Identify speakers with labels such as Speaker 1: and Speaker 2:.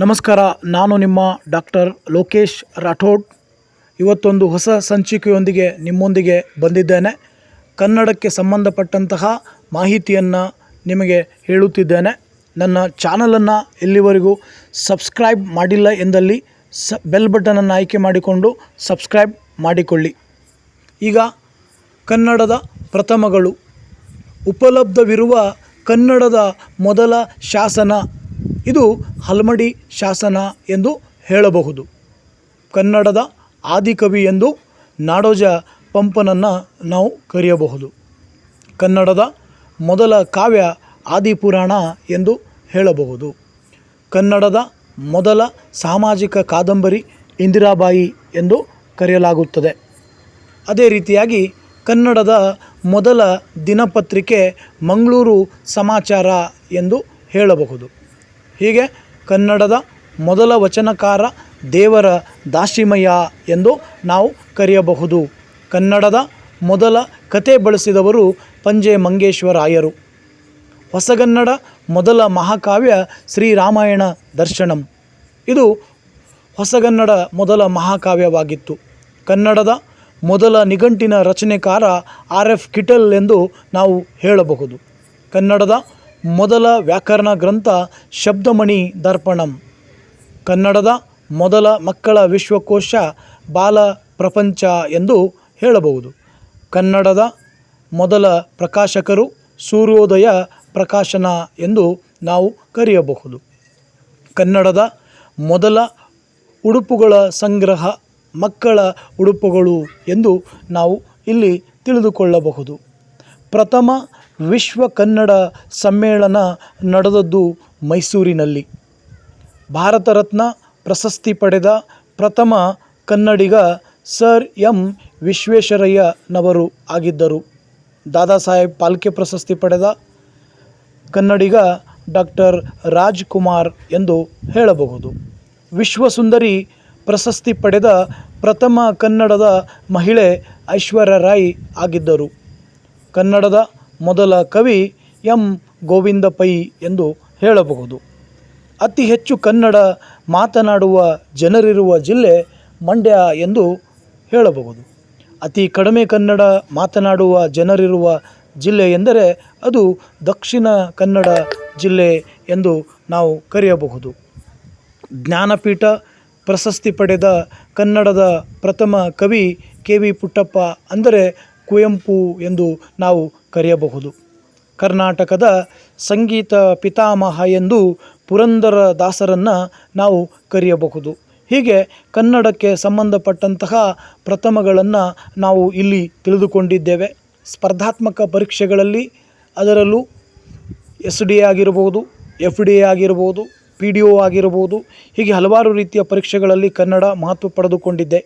Speaker 1: ನಮಸ್ಕಾರ, ನಾನು ನಿಮ್ಮ ಡಾಕ್ಟರ್ ಲೋಕೇಶ್ ರಾಠೋಡ್. ಇವತ್ತೊಂದು ಹೊಸ ಸಂಚಿಕೆಯೊಂದಿಗೆ ನಿಮ್ಮೊಂದಿಗೆ ಬಂದಿದ್ದೇನೆ. ಕನ್ನಡಕ್ಕೆ ಸಂಬಂಧಪಟ್ಟಂತಹ ಮಾಹಿತಿಯನ್ನು ನಿಮಗೆ ಹೇಳುತ್ತಿದ್ದೇನೆ. ನನ್ನ ಚಾನಲನ್ನು ಇಲ್ಲಿವರೆಗೂ ಸಬ್ಸ್ಕ್ರೈಬ್ ಮಾಡಿಲ್ಲ ಎಂದಲ್ಲಿ ಸ, ಬೆಲ್ ಬಟನನ್ನು ಆಯ್ಕೆ ಮಾಡಿಕೊಂಡು ಸಬ್ಸ್ಕ್ರೈಬ್ ಮಾಡಿಕೊಳ್ಳಿ. ಈಗ ಕನ್ನಡದ ಪ್ರಥಮಗಳು. ಉಪಲಬ್ಧವಿರುವ ಕನ್ನಡದ ಮೊದಲ ಶಾಸನ ಇದು ಹಲ್ಮಡಿ ಶಾಸನ ಎಂದು ಹೇಳಬಹುದು. ಕನ್ನಡದ ಆದಿಕವಿ ಎಂದು ನಾಡೋಜ ಪಂಪನನ್ನು ನಾವು ಕರೆಯಬಹುದು. ಕನ್ನಡದ ಮೊದಲ ಕಾವ್ಯ ಆದಿಪುರಾಣ ಎಂದು ಹೇಳಬಹುದು. ಕನ್ನಡದ ಮೊದಲ ಸಾಮಾಜಿಕ ಕಾದಂಬರಿ ಇಂದಿರಾಬಾಯಿ ಎಂದು ಕರೆಯಲಾಗುತ್ತದೆ. ಅದೇ ರೀತಿಯಾಗಿ ಕನ್ನಡದ ಮೊದಲ ದಿನಪತ್ರಿಕೆ ಮಂಗಳೂರು ಸಮಾಚಾರ ಎಂದು ಹೇಳಬಹುದು. ಹೀಗೆ ಕನ್ನಡದ ಮೊದಲ ವಚನಕಾರ ದೇವರ ದಾಶಿಮಯ್ಯ ಎಂದು ನಾವು ಕರೆಯಬಹುದು. ಕನ್ನಡದ ಮೊದಲ ಕತೆ ಬಳಸಿದವರು ಪಂಜೆ ಮಂಗೇಶ್ವರಾಯರು ಹೊಸಗನ್ನಡ ಮೊದಲ ಮಹಾಕಾವ್ಯ ಶ್ರೀರಾಮಾಯಣ ದರ್ಶನಂ. ಇದು ಹೊಸಗನ್ನಡ ಮೊದಲ ಮಹಾಕಾವ್ಯವಾಗಿತ್ತು. ಕನ್ನಡದ ಮೊದಲ ನಿಘಂಟಿನ ರಚನೆಕಾರ ಆರ್ ಎಫ್ ಕಿಟಲ್ ಎಂದು ನಾವು ಹೇಳಬಹುದು. ಕನ್ನಡದ ಮೊದಲ ವ್ಯಾಕರಣ ಗ್ರಂಥ ಶಬ್ದಮಣಿ ದರ್ಪಣಂ. ಕನ್ನಡದ ಮೊದಲ ಮಕ್ಕಳ ವಿಶ್ವಕೋಶ ಬಾಲ ಪ್ರಪಂಚ ಎಂದು ಹೇಳಬಹುದು. ಕನ್ನಡದ ಮೊದಲ ಪ್ರಕಾಶಕರು ಸೂರ್ಯೋದಯ ಪ್ರಕಾಶನ ಎಂದು ನಾವು ಕರೆಯಬಹುದು. ಕನ್ನಡದ ಮೊದಲ ಉಡುಪುಗಳ ಸಂಗ್ರಹ ಮಕ್ಕಳ ಉಡುಪುಗಳು ಎಂದು ನಾವು ಇಲ್ಲಿ ತಿಳಿದುಕೊಳ್ಳಬಹುದು. ಪ್ರಥಮ ವಿಶ್ವ ಕನ್ನಡ ಸಮ್ಮೇಳನ ನಡೆದದ್ದು ಮೈಸೂರಿನಲ್ಲಿ. ಭಾರತ ರತ್ನ ಪ್ರಶಸ್ತಿ ಪಡೆದ ಪ್ರಥಮ ಕನ್ನಡಿಗ ಸರ್ ಎಂ ವಿಶ್ವೇಶ್ವರಯ್ಯನವರು ಆಗಿದ್ದರು. ದಾದಾ ಸಾಹೇಬ್ ಪಾಲ್ಕೆ ಪ್ರಶಸ್ತಿ ಪಡೆದ ಕನ್ನಡಿಗ ಡಾಕ್ಟರ್ ರಾಜ್ಕುಮಾರ್ ಎಂದು ಹೇಳಬಹುದು. ವಿಶ್ವಸುಂದರಿ ಪ್ರಶಸ್ತಿ ಪಡೆದ ಪ್ರಥಮ ಕನ್ನಡದ ಮಹಿಳೆ ಐಶ್ವರ್ಯ ರಾಯ್ ಆಗಿದ್ದರು. ಕನ್ನಡದ ಮೊದಲ ಕವಿ ಎಂ. ಗೋವಿಂದ ಪೈ ಎಂದು ಹೇಳಬಹುದು. ಅತಿ ಹೆಚ್ಚು ಕನ್ನಡ ಮಾತನಾಡುವ ಜನರಿರುವ ಜಿಲ್ಲೆ ಮಂಡ್ಯ ಎಂದು ಹೇಳಬಹುದು. ಅತಿ ಕಡಿಮೆ ಕನ್ನಡ ಮಾತನಾಡುವ ಜನರಿರುವ ಜಿಲ್ಲೆ ಎಂದರೆ ಅದು ದಕ್ಷಿಣ ಕನ್ನಡ ಜಿಲ್ಲೆ ಎಂದು ನಾವು ಕರೆಯಬಹುದು. ಜ್ಞಾನಪೀಠ ಪ್ರಶಸ್ತಿ ಪಡೆದ ಕನ್ನಡದ ಪ್ರಥಮ ಕವಿ ಕೆ ವಿ ಪುಟ್ಟಪ್ಪ ಅಂದರೆ ಕುವೆಂಪು ಎಂದು ನಾವು ಕರೆಯಬಹುದು. ಕರ್ನಾಟಕದ ಸಂಗೀತ ಪಿತಾಮಹ ಎಂದು ಪುರಂದರ ದಾಸರನ್ನು ನಾವು ಕರೆಯಬಹುದು. ಹೀಗೆ ಕನ್ನಡಕ್ಕೆ ಸಂಬಂಧಪಟ್ಟಂತಹ ಪ್ರಥಮಗಳನ್ನು ನಾವು ಇಲ್ಲಿ ತಿಳಿದುಕೊಂಡಿದ್ದೇವೆ. ಸ್ಪರ್ಧಾತ್ಮಕ ಪರೀಕ್ಷೆಗಳಲ್ಲಿ ಅದರಲ್ಲೂ ಎಸ್ ಡಿ ಎ ಆಗಿರ್ಬೋದು ಎಫ್ ಡಿ ಎ ಆಗಿರ್ಬೋದು ಪಿ ಡಿ ಒ ಆಗಿರ್ಬೋದು ಹೀಗೆ ಹಲವಾರು ರೀತಿಯ ಪರೀಕ್ಷೆಗಳಲ್ಲಿ ಕನ್ನಡ ಮಹತ್ವ ಪಡೆದುಕೊಂಡಿದೆ